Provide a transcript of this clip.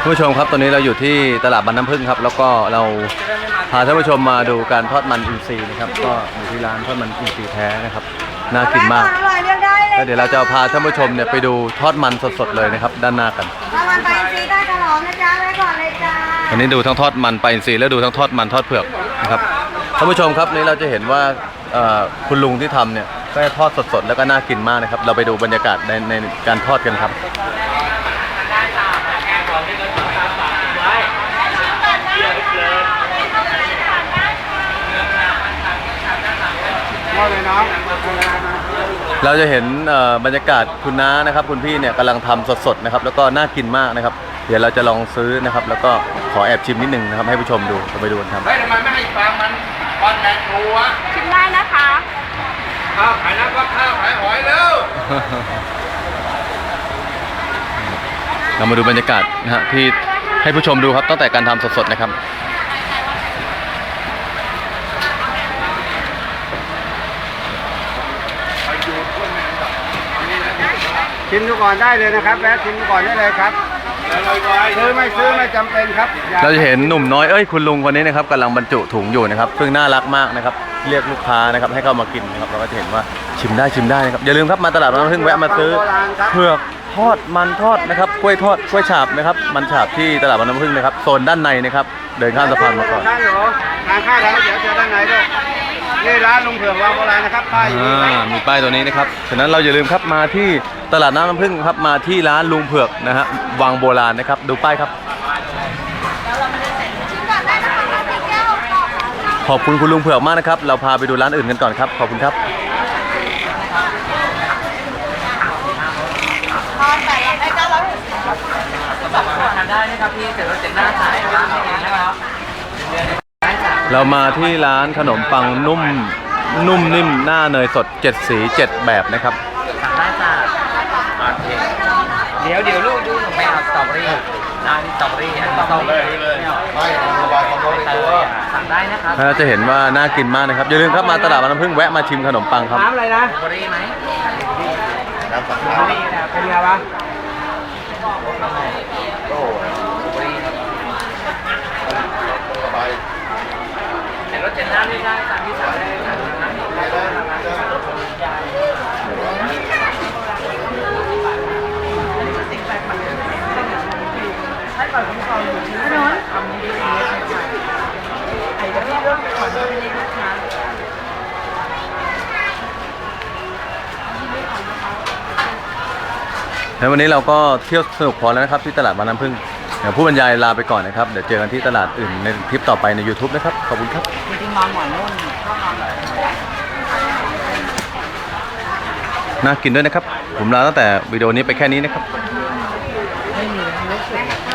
ท่านผู้ชมครับตอนนี้เราอยู่ที่ตลาดบานน้ำพึ่งครับ แล้วก็เราพาท่านผู้ชมมาดูการทอดมันอินทรีย์นะครับก็อยู่ที่ร้านทอดมันอินทรีย์แท้นะครับน่ากินมากอร่อยเลือกได้เลยแล้วเดี๋ยวเราจะพาท่านผู้ชมเนี่ยไปดูทอดมันสดๆเลยนะครับ ด้านหน้ากันถ้ามันไปซีได้ฉลองนะจ๊ะไว้ก่อนเลยจ้าอันนี้ดูทั้งทอดมันปลาอินทรีย์แล้วดูทั้งทอดมันทอดเผือกนะครับท่านผู้ชมครับนี่เราจะเห็นว่าเอ่อคุณลุงที่ทำเนี่ยก็จะทอดสดๆแล้วก็น่ากินมากนะครับ เราไปดูบรรยากาศในในการทอดกันครับ เราจะเห็นเอ่อบรรยากาศคุณน้านะครับ คุณพี่เนี่ยกำลังทำสดๆนะครับ แล้วก็น่ากินมากนะครับ เดี๋ยวเราจะลองซื้อนะครับ แล้วก็ขอแอบชิมนิดนึงนะครับ ให้ผู้ชมดูเราไปดูกันครับเฮ้ยทำไมไม่ให้ฟังมันบอลแมนทูวะชิมได้นะคะข้าวขายน้ำก็ข้าวขายหอยแล้วเรามาดูบรรยากาศนะฮะที่ให้ผู้ชมดูครับตั้งแต่การทำสดๆนะครับ ชิมดูก่อนได้เลยนะครับแวะชิมดูก่อนได้เลยครับซื้อไม่ซื้อไม่จำเป็นครับอย่าเราจะเห็นหนุ่มน้อยเอ้ยคุณลุงคนนี้นะครับกำลังบรรจุถุงอยู่นะครับซึ่งน่ารักมากนะครับเรียกลูกค้านะครับให้เข้ามากินนะครับเราก็จะเห็นว่าชิมได้ชิมได้นะครับอย่าลืมครับมาตลาดบางน้ำพึ่งแวะมาซื้อเผือกทอดมันทอดนะครับกล้วยทอดกล้วยฉาบนะครับมันฉาบที่ตลาดบางน้ำพึ่งนะครับโซนด้านในนะครับเดินข้ามสะพานมาก่อนท่านหนูทานข้าวทานก๋วยเตี๋ยวเจอด้านไหนด้วยนี่ร้านลุงเผือกวังโบราณนะครับป้ายอยู่นี่ อ่ามีป้ายตัวนี้นะครับ ฉะนั้นเราอย่าลืมครับมาที่ ตลาดน้ำน้ำพึ่งครับมาที่ร้านลุงเผือกนะฮะวังโบราณนะครับ ดูป้ายครับ ขอบคุณคุณลุงเผือกมากนะครับ เราพาไปดูร้านอื่นกันก่อนครับ ขอบคุณครับได้เรานะครับพี่เสร็จแล้วเสร็จหน้าขายนะครับเรามาที่ร้านขนมปังนุ่มนุ่มนิ่มหน้าเนยสด 7 สี 7 แบบนะครับ ดี๋ยวเดี๋ยวลูกดูหนูไปเอาสตรอเบอรี่ร้านนี้สตรอเบอรี่อันนี้สตรอเบอรี่เลยไม่สั่งได้นะครับเราจะเห็นว่าน่ากินมากนะครับ อย่าลืมครับมาตลาดบางน้ำพึ่งแวะมาชิมขนมปังครับน้ำอะไรนะสตรอเบอรี่ไหมน้ำสตรอเบอรี่นะเป็นไงวะเสร็จแล้วเสร็จหน้าไม่ได้สั่งที่สั่งได้ แล้ววันนี้เราก็เที่ยวสนุกพอแล้วนะครับที่ตลาดบางน้ำพึ่งเดี๋ยวผู้บรรยายลาไปก่อนนะครับ เดี๋ยวเจอกันที่ตลาดอื่นในคลิปต่อไปใน YouTube นะครับ ขอบคุณครับจริงๆนอนหมอนนุ่นนอนแบบน่ากินด้วยนะครับ ผมลาตั้งแต่วิดีโอนี้ไปแค่นี้นะครับไม่มีรู้สึก